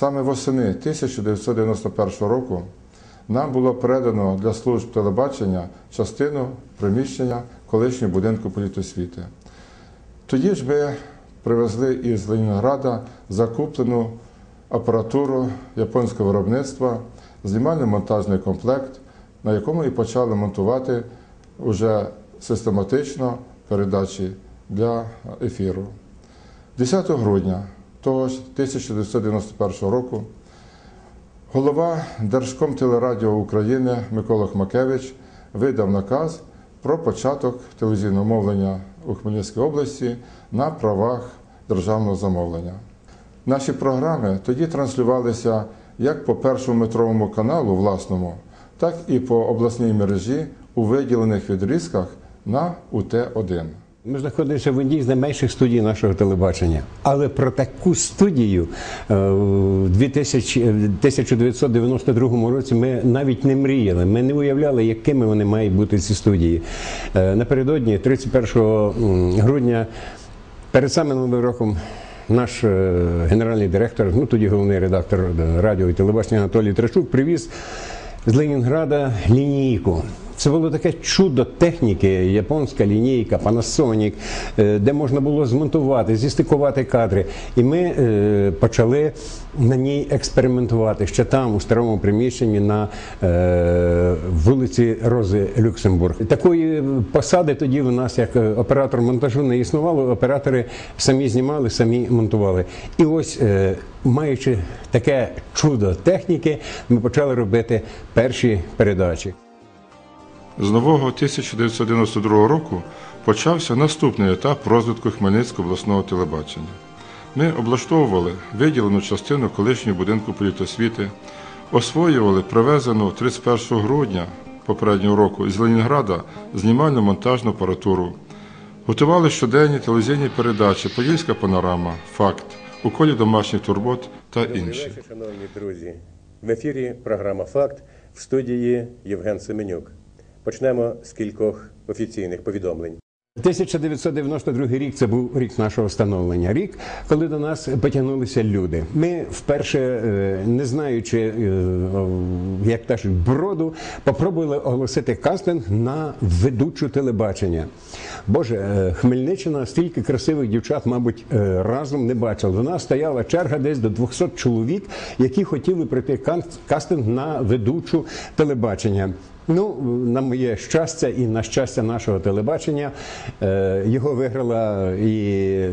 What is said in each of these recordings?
Саме восени 1991 року нам було передано для служб телебачення частину приміщення колишнього будинку політосвіти. Тоді ж ми привезли із Ленінграда закуплену апаратуру японського виробництва, знімально-монтажний комплект, на якому і почали монтувати уже систематично передачі для ефіру. 10 грудня того ж 1991 року голова Держкомтелерадіо України Микола Хмакевич видав наказ про початок телевізійного мовлення у Хмельницькій області на правах державного замовлення. Наші програми тоді транслювалися як по першому метровому каналу власному, так і по обласній мережі у виділених відрізках на УТ-1. Ми знаходимося в одній з найменших студій нашого телебачення. Але про таку студію е, в 2000 в 1992 році ми навіть не мріяли. Ми не уявляли, якими вони мають бути ці студії. Е, Напередодні, 31 м, грудня, перед самим новим роком. Наш е, генеральний директор, ну тоді головний редактор е, радіо і телебачення Анатолій Трашук привіз з Ленінграда лінійку. Це було таке чудо техніки, японська лінійка, Panasonic, е, де можна було змонтувати, зістикувати кадри. І ми е, почали на ній експериментувати ще там, у старому приміщенні на е, вулиці Рози Люксембург. Такої посади тоді в нас, як оператор монтажу, не існувало. Оператори самі знімали, самі монтували. І ось, маючи таке чудо техніки, ми почали робити перші передачі. З нового 1992 року почався наступний етап розвитку Хмельницького обласного телебачення. Ми облаштовували виділену частину колишнього будинку політосвіти, освоювали привезену 31 грудня попереднього року з Ленінграда знімально-монтажну апаратуру, готували щоденні телевізійні передачі Подільська панорама, Факт, у колі домашніх турбот та Добрий інші. вечір, шановні друзі. В ефірі програма Факт в студії Євген Семенюк. Почнемо з кількох офіційних повідомлень. 1992 рік це був рік нашого становлення. Рік, коли до нас потягнулися люди. Ми вперше, е, не знаючи, е, як кажуть, броду, попробували оголосити кастинг на ведучу телебачення. Боже, е, Хмельниччина стільки красивих дівчат, мабуть, разом не бачила. До нас стояла черга десь до 200 чоловік, які хотіли пройти кан- кастинг на ведучу телебачення. Ну, на моє щастя і на щастя нашого телебачення е, його виграла і е,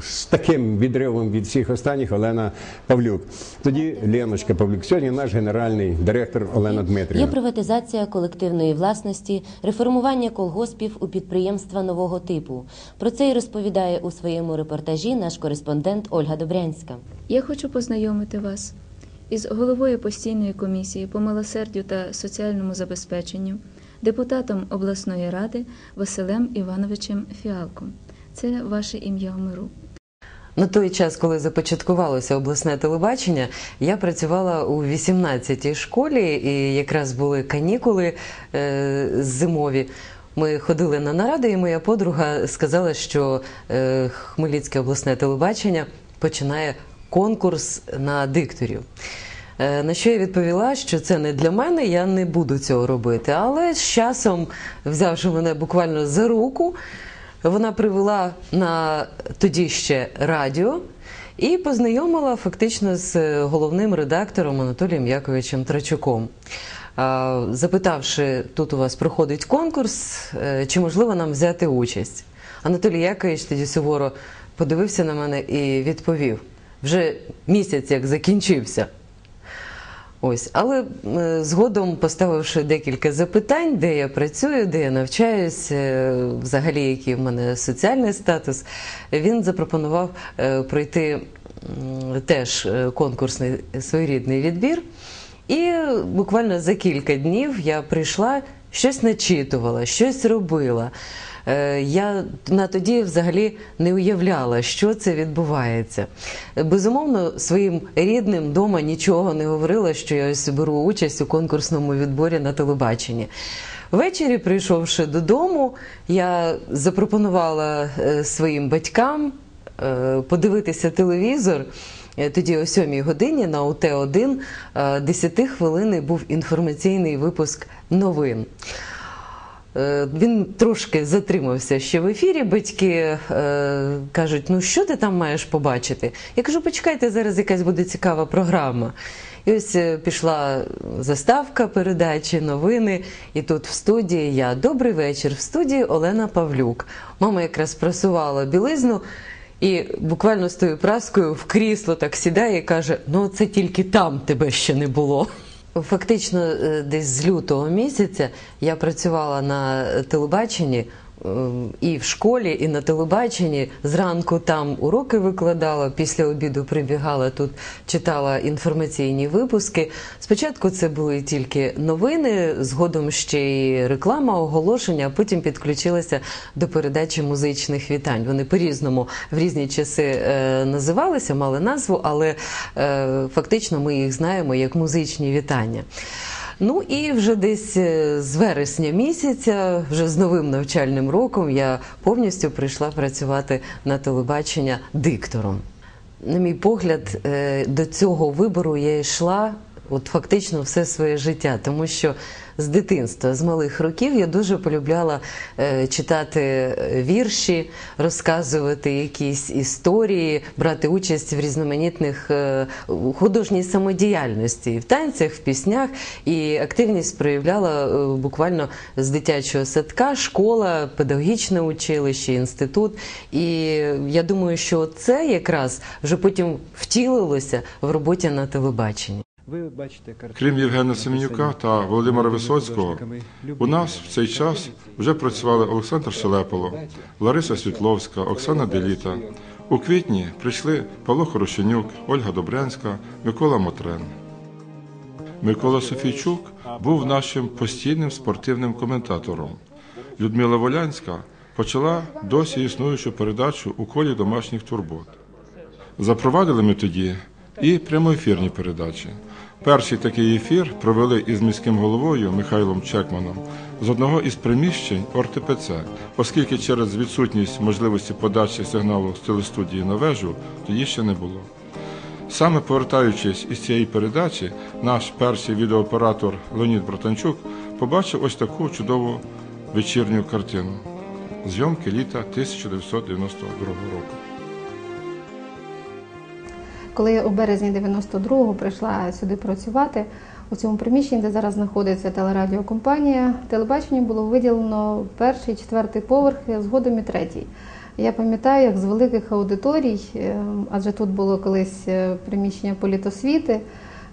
з таким відривом від всіх останніх Олена Павлюк. Тоді Леночка Павлюк. Сьогодні наш генеральний директор Олена Є приватизація колективної власності, реформування колгоспів у підприємства нового типу. Про це й розповідає у своєму репортажі наш кореспондент Ольга Добрянська. Я хочу познайомити вас із головою постійної комісії по милосердю та соціальному забезпеченню, депутатом обласної ради Василем Івановичем Фіалком. Це ваше ім'я в миру. На той час, коли започаткувалося обласне телебачення, я працювала у 18-й школі, і якраз були канікули е, зимові. Ми ходили на наради, і моя подруга сказала, що е, Хмельницьке обласне телебачення починає конкурс на дикторів. Е, На що я відповіла, що це не для мене, я не буду цього робити. Але з часом, взявши мене буквально за руку, вона привела на тоді ще радіо і познайомила фактично з е, головним редактором Анатолієм Яковичем Трачуком. Запитавши, тут у вас проходить конкурс, е, чи можливо нам взяти участь? Анатолій Якович тоді суворо подивився на мене і відповів: вже місяць як закінчився. Ось, але е, згодом, поставивши декілька запитань, де я працюю, де я навчаюсь, е, взагалі який в мене соціальний статус, він запропонував е, пройти теж конкурсний своєрідний відбір. І буквально за кілька днів я прийшла, щось начитувала, щось робила. Е, Я на тоді взагалі не уявляла, що це відбувається. Безумовно, своїм рідним вдома нічого не говорила, що я ось беру участь у конкурсному відборі на телебаченні. Ввечері, прийшовши додому, я запропонувала е, своїм батькам е, подивитися телевізор. Тоді о 7 годині на УТ-1 е, 10 хвилини був інформаційний випуск новин. Е, Він трошки затримався ще в ефірі. Батьки е, кажуть: ну що ти там маєш побачити? Я кажу, почекайте, зараз якась буде цікава програма. І ось е, пішла заставка передачі, новини. І тут в студії я. Добрий вечір. В студії Олена Павлюк. Мама якраз прасувала білизну. І буквально з тою праскою в крісло так сідає і каже: ну це тільки там тебе ще не було. Фактично, е, десь з лютого місяця я працювала на телебаченні. е, і в школі, і на телебаченні. Зранку там уроки викладала, після обіду прибігала тут, читала інформаційні випуски. Спочатку це були тільки новини, згодом ще й реклама, оголошення, а потім підключилася до передачі музичних вітань. Вони по-різному в різні часи е, називалися, мали назву, але е, фактично ми їх знаємо як музичні вітання. Ну і вже десь е, з вересня місяця, вже з новим навчальним роком, я повністю прийшла працювати на телебачення диктором. На мій погляд, е, до цього вибору я йшла от фактично все своє життя, тому що з дитинства, з малих років я дуже полюбляла е, читати е, вірші, розказувати якісь історії, брати участь в різноманітних е, художній самодіяльності, в танцях, в піснях. І активність проявляла буквально з дитячого садка, школа, педагогічне училище, інститут. І я думаю, що це якраз вже потім втілилося в роботі на телебаченні. Ви бачите. Крім Євгена Семенюка та Володимира Висоцького, у нас в цей час вже працювали Олександр Шелепало, Лариса Світловська, Оксана Деліта. У квітні прийшли Павло Хорошенюк, Ольга Добрянська, Микола Мотрен. Микола Софійчук був нашим постійним спортивним коментатором. Людмила Волянська почала досі існуючу передачу у колі домашніх турбот. Запровадили ми тоді і прямоефірні передачі. Перший такий ефір провели із міським головою Михайлом Чекманом з одного із приміщень ОРТПЦ, оскільки через відсутність можливості подачі сигналу з телестудії на вежу тоді ще не було. Саме повертаючись із цієї передачі, наш перший відеооператор Леонід Братанчук побачив ось таку чудову вечірню картину зйомки літа 1992 року. Коли я у березні 92-го прийшла сюди працювати, у цьому приміщенні, де зараз знаходиться телерадіокомпанія, телебаченню було виділено перший, четвертий поверх, згодом і третій. Я пам'ятаю, як з великих аудиторій, е, адже тут було колись е, приміщення політосвіти,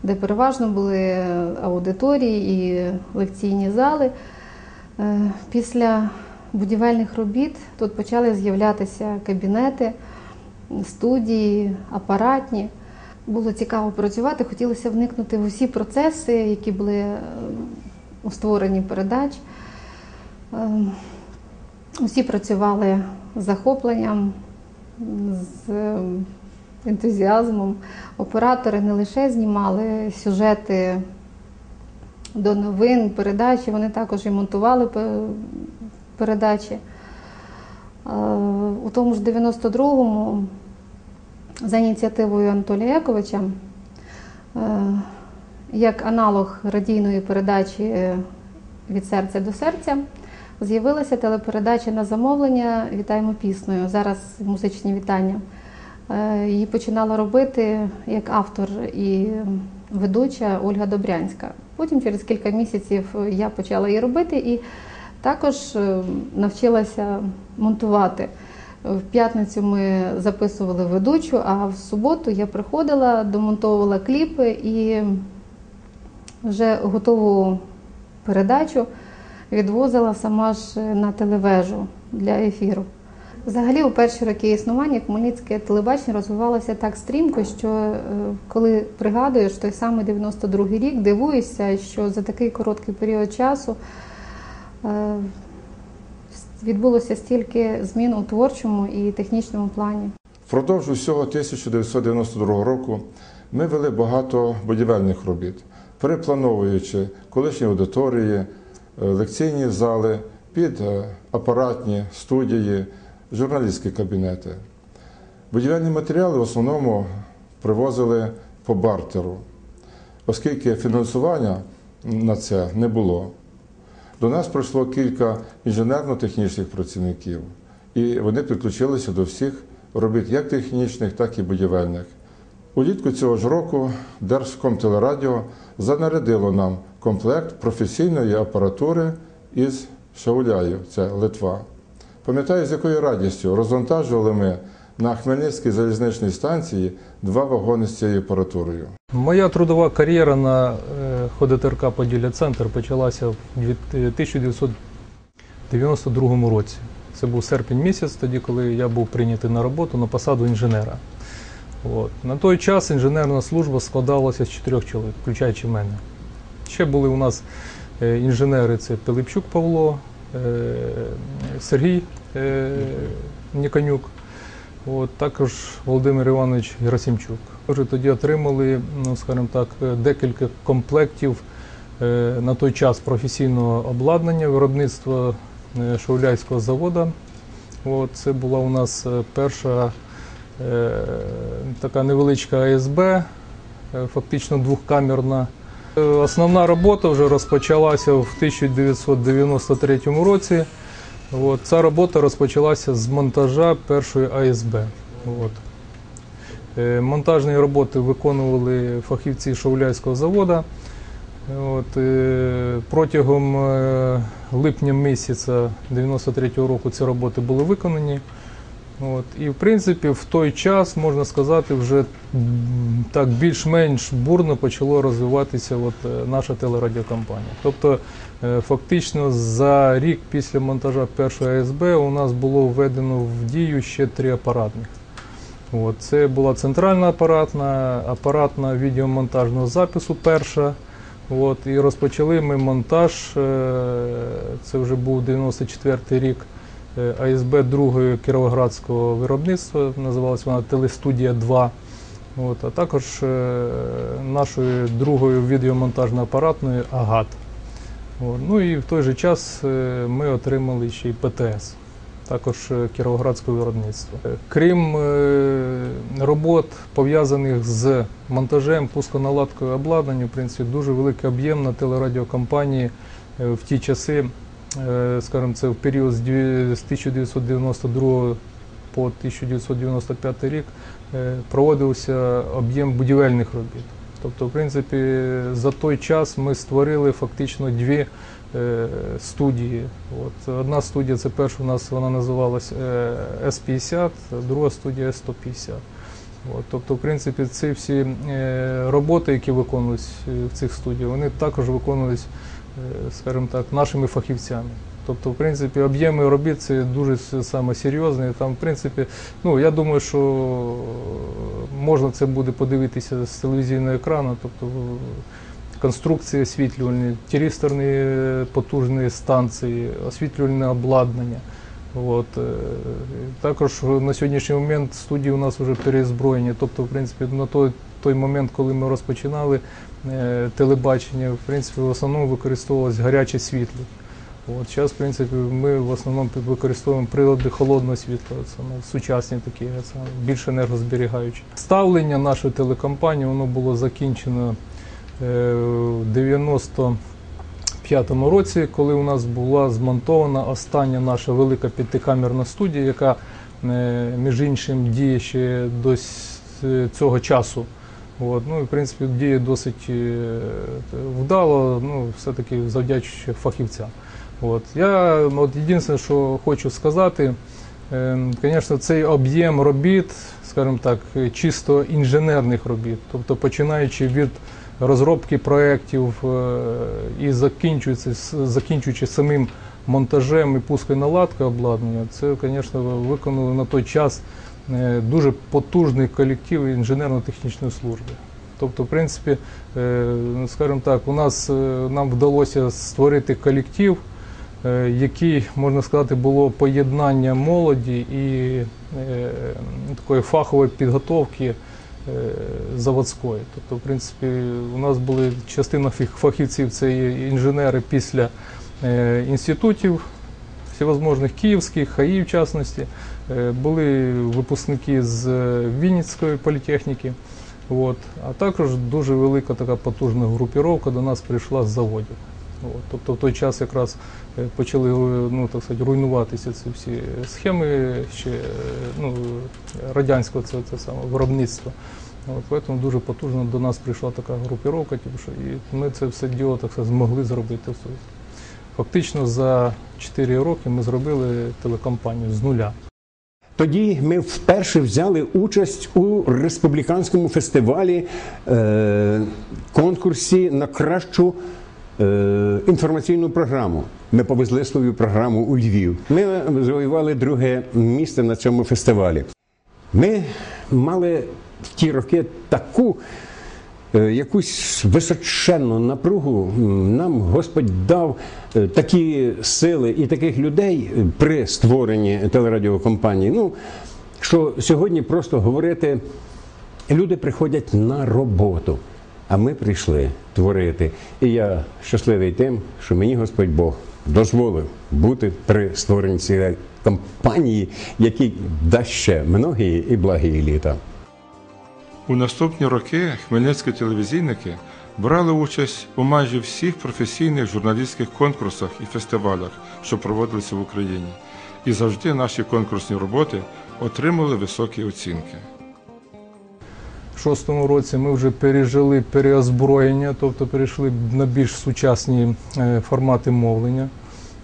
де переважно були аудиторії і лекційні зали. Е, Після будівельних робіт тут почали з'являтися кабінети студії, апаратні. Було цікаво працювати, хотілося вникнути в усі процеси, які були е, у створенні передач. Е, Усі працювали з захопленням, з е, ентузіазмом. Оператори не лише знімали сюжети до новин, передачі, вони також і монтували передачі. Е, У тому ж 92-му за ініціативою Анатолія Яковича, е, як аналог радійної передачі е, від серця до серця, з'явилася телепередача на замовлення Вітаємо піснею. Зараз музичні вітання. Її починала робити як автор і ведуча Ольга Добрянська. Потім, через кілька місяців, я почала її робити і також е, навчилася монтувати. В п'ятницю ми записували ведучу, а в суботу я приходила, домонтовувала кліпи і вже готову передачу відвозила сама ж на телевежу для ефіру. Взагалі, у перші роки існування хмельницьке телебачення розвивалося так стрімко, що е, коли пригадуєш той самий 92-й рік, дивуєшся, що за такий короткий період часу відбулося стільки змін у творчому і технічному плані. Впродовж усього 1992 року ми вели багато будівельних робіт, переплановуючи колишні аудиторії, е, лекційні зали під е, апаратні студії, журналістські кабінети. Будівельні матеріали в основному привозили по бартеру, оскільки фінансування на це не було. До нас прийшло кілька інженерно-технічних працівників, і вони підключилися до всіх робіт як технічних, так і будівельних. Улітку цього ж року Держкомтелерадіо занарядило нам комплект професійної апаратури із Шауляю, це Литва. Пам'ятаю, з якою радістю розвантажували ми на Хмельницькій залізничній станції два вагони з цією апаратурою. Моя трудова кар'єра на е, ХОДТРК Поділля Центр почалася в 1992 році. Це був серпень місяць, тоді, коли я був прийнятий на роботу на посаду інженера. От. На той час інженерна служба складалася з чотирьох чоловік, включаючи мене. Ще були у нас е, інженери: це Пилипчук Павло, е, Сергій е, Ніконюк, От, також Володимир Іванович Герасимчук. Вже тоді отримали, ну, скажімо так, е, декілька комплектів е, на той час професійного обладнання виробництва е, Шауляйського заводу. От, це була у нас перша така невеличка АСБ, фактично двохкамерна. Основна робота вже розпочалася в 1993 році. От, ця робота розпочалася з монтажа першої АСБ. От. Е, Монтажні роботи виконували фахівці Шауляйського заводу. От, е, протягом е, липня місяця 93-го року ці роботи були виконані. От, і в принципі в той час, можна сказати, вже так більш-менш бурно почало розвиватися от, наша телерадіокомпанія. Тобто Фактично за рік після монтажа першої АСБ у нас було введено в дію ще три апаратних. От, це була центральна апаратна, апаратна відеомонтажного запису перша. От, і розпочали ми монтаж, е, це вже був 94-й рік е, АСБ другої кіровоградського виробництва, називалась вона Телестудія 2. От, а також е, нашою другою відеомонтажно апаратною АГАТ. Ну і в той же час е, ми отримали ще й ПТС, також е, кіровоградського виробництва. Е, Крім робот, пов'язаних з монтажем, пусконаладкою обладнання, в принципі, дуже великий об'єм на телерадіокомпанії в ті часи, скажімо, це в період з 1992 по 1995 рік проводився об'єм будівельних робіт. Тобто, в принципі, за той час ми створили фактично дві е, студії. От, одна студія, це перша у нас вона називалась е, С-50, друга студія С-150. От, тобто, в принципі, ці всі е, роботи, які виконувалися е, в цих студіях, вони також виконувалися, е, скажімо так, нашими фахівцями. Тобто, в принципі, об'єми робіт це дуже саме серйозні. Там, в принципі, ну я думаю, що можна це буде подивитися з телевізійного екрану. Тобто конструкції освітлювальні, тірісторні е, потужні станції, освітлювальне обладнання. От. е, Також на сьогоднішній момент студії у нас вже переозброєні. Тобто, в принципі, на той, той момент, коли ми розпочинали е, телебачення, в принципі, в основному використовувалось гаряче світло. От зараз, в принципі, ми в основному використовуємо прилади холодного світла, саме сучасні такі, саме більш енергозберігаючі. Ставлення нашої телекомпанії воно було закінчено е, в 95-му році, коли у нас була змонтована остання наша велика п'ятикамерна студія, яка е, між іншим діє ще до цього часу. От, ну, і, в принципі, діє досить е, вдало, ну, все-таки завдячуючи фахівцям. От. Я от, єдине, що хочу сказати, е, звісно, цей об'єм робіт, скажімо так, е, чисто інженерних робіт, тобто починаючи від розробки проєктів е, і закінчуючи, закінчуючи самим монтажем і пускою наладкою обладнання, це, звісно, виконали на той час е, дуже потужний колектив інженерно-технічної служби. Тобто, в принципі, е, скажімо так, у нас е, нам вдалося створити колектив, е, який, можна сказати, було поєднання молоді і е, такої фахової підготовки е, заводської. Тобто, в принципі, у нас були частина фахівців, це інженери після е, інститутів всевозможних київських, ХАІ в частності. Е, Були випускники з е, Вінницької політехніки. От. А також дуже велика така потужна групіровка до нас прийшла з заводів. Тобто в той час якраз е, почали е, ну, так сказати, руйнуватися ці всі схеми ще е, ну, радянського це, це саме, виробництва. От, тому дуже потужно до нас прийшла така групіровка, типу, що, і ми це все діло так сказати, змогли зробити. Фактично за 4 роки ми зробили телекомпанію з нуля. Тоді ми вперше взяли участь у республіканському фестивалі е, конкурсі на кращу інформаційну програму. Ми повезли свою програму у Львів. Ми завоювали друге місце на цьому фестивалі. Ми мали в ті роки таку е, якусь височенну напругу. Нам Господь дав е, такі сили і таких людей е, при створенні телерадіокомпанії. Ну, що сьогодні просто говорити, люди приходять на роботу, а ми прийшли творити. І я щасливий тим, що мені Господь Бог дозволив бути при створенні цієї компанії, який дасть ще многі і благі літа. У наступні роки хмельницькі телевізійники брали участь у майже всіх професійних журналістських конкурсах і фестивалях, що проводилися в Україні. І завжди наші конкурсні роботи отримали високі оцінки. Шостому році ми вже пережили переозброєння, тобто перейшли на більш сучасні е, формати мовлення.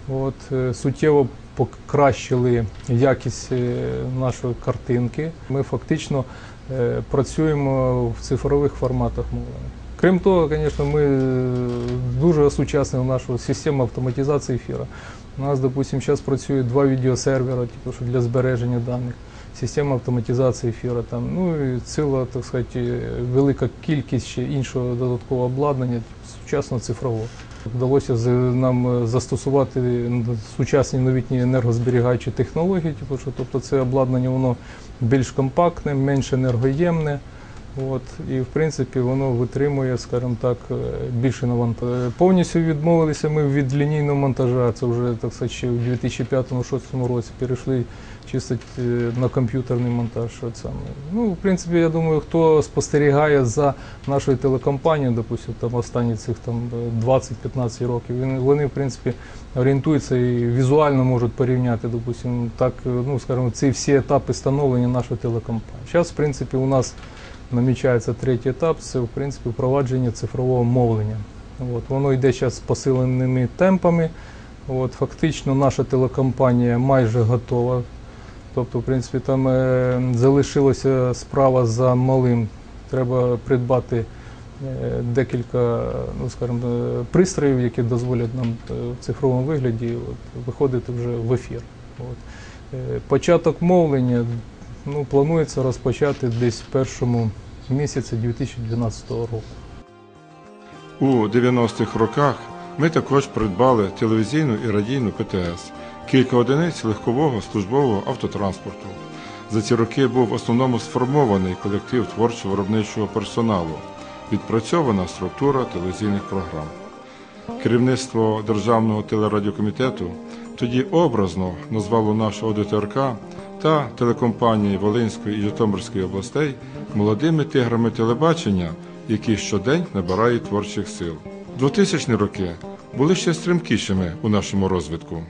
От, е, суттєво покращили якість е, нашої картинки. Ми фактично працюємо в цифрових форматах мовлення. Крім того, звісно, ми дуже осучаснили нашу систему автоматизації ефіру. У нас, допустимо, зараз працює два відеосервера, типу, що для збереження даних, система автоматизації ефіру, там, ну і ціла, так сказати, велика кількість ще іншого додаткового обладнання, сучасно цифрового. Вдалося нам е, застосувати сучасні новітні енергозберігаючі технології, типу, що, тобто це обладнання воно більш компактне, менш енергоємне. От, і в принципі воно витримує, скажімо так, е, більше навантаження. Повністю відмовилися ми від лінійного монтажа. Це вже так сказати, ще у 2005-2006 році перейшли чисто е, на комп'ютерний монтаж. Ну, в принципі, я думаю, хто спостерігає за нашою телекомпанією, допустим, там останні цих там е, 20-15 років, вони в принципі орієнтуються і візуально можуть порівняти, допустим, так, ну скажімо, ці всі етапи становлення нашої телекомпанії. Зараз, в принципі, у нас намічається третій етап, це в принципі впровадження цифрового мовлення. От, воно йде зараз посиленими темпами. От, фактично наша телекомпанія майже готова. Тобто, в принципі, там е, залишилася справа за малим. Треба придбати е, декілька, ну скажімо, е, пристроїв, які дозволять нам е, в цифровому вигляді от, виходити вже в ефір. От. Е, Початок мовлення ну, планується розпочати десь в першому місяці 2012 року. У 90-х роках ми також придбали телевізійну і радійну ПТС, кілька одиниць легкового службового автотранспорту. За ці роки був в основному сформований колектив творчо-виробничого персоналу, відпрацьована структура телевізійних програм. Керівництво Державного телерадіокомітету тоді образно назвало нашу ОДТРК та телекомпанії Волинської і Житомирської областей молодими тиграми телебачення, які щодень набирають творчих сил. 2000-ні роки були ще стрімкішими у нашому розвитку.